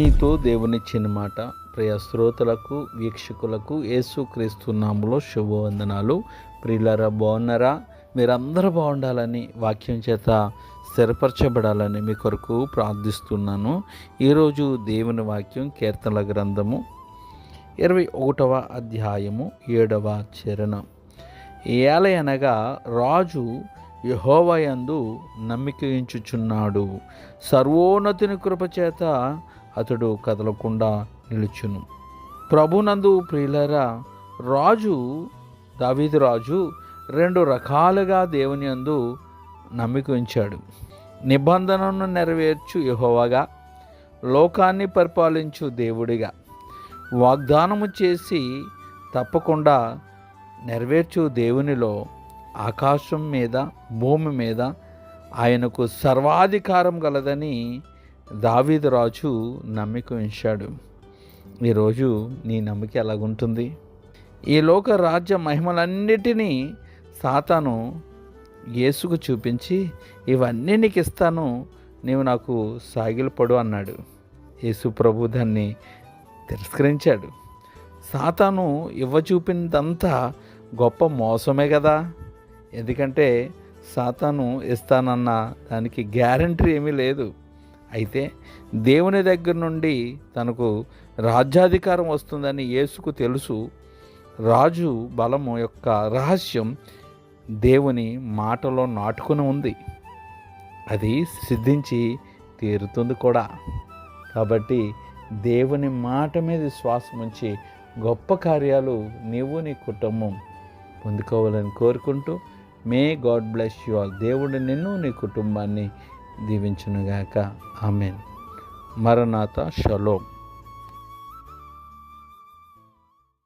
నీతో దేవునిచ్చిన మాట. ప్రియ శ్రోతలకు వీక్షకులకు యేసుక్రీస్తు నామములో శుభవందనాలు. ప్రియులరా బాగున్నారా? మీరందరూ బాగుండాలని వాక్యం చేత స్థిరపరచబడాలని మీ కొరకు ప్రార్థిస్తున్నాను. ఈరోజు దేవుని వాక్యం కీర్తనల గ్రంథము ఇరవై ఒకటవ అధ్యాయము ఏడవ చరణం. ఏలయనగా రాజు యహోవయందు నమ్మికయించుచున్నాడు సర్వోన్నతిని కృపచేత అతడు కదలకుండా నిలుచును. ప్రభునందు ప్రియులరా రాజు దావీదు రాజు రెండు రకాలుగా దేవుని అందు నమ్మిక ఉంచాడు. నిబంధనను నెరవేర్చు యహోవగా లోకాన్ని పరిపాలించు దేవుడిగా వాగ్దానము చేసి తప్పకుండా నెరవేర్చు దేవునిలో ఆకాశం మీద భూమి మీద ఆయనకు సర్వాధికారం గలదని దావీదు రాజు నమ్మిక ఉంచాడు. ఈరోజు నీ నమ్మిక ఎలాగుంటుంది? ఈ లోక రాజ్య మహిమలన్నిటినీ సాతాను యేసుకు చూపించి ఇవన్నీ నీకు ఇస్తాను నీవు నాకు సాగిలపడు అన్నాడు. యేసు ప్రభు దాన్ని తిరస్కరించాడు. సాతాను ఇవ్వ చూపినదంతా గొప్ప మోసమే కదా? ఎందుకంటే సాతాను ఇస్తానన్న దానికి గ్యారంటీ ఏమీ లేదు. అయితే దేవుని దగ్గర నుండి తనకు రాజ్యాధికారం వస్తుందని యేసుకు తెలుసు. రాజు బలము యొక్క రహస్యం దేవుని మాటలో నాటుకుని ఉంది. అది సిద్ధించి తీరుతుంది కూడా. కాబట్టి దేవుని మాట మీద శ్వాసం ఉంచి గొప్ప కార్యాలు నీవు నీ కుటుంబం పొందుకోవాలని కోరుకుంటూ may God bless you all. దేవుడు నిన్ను నీ కుటుంబాన్ని దీవించునుగాక. ఆమెన్. మరణాత షలోమ్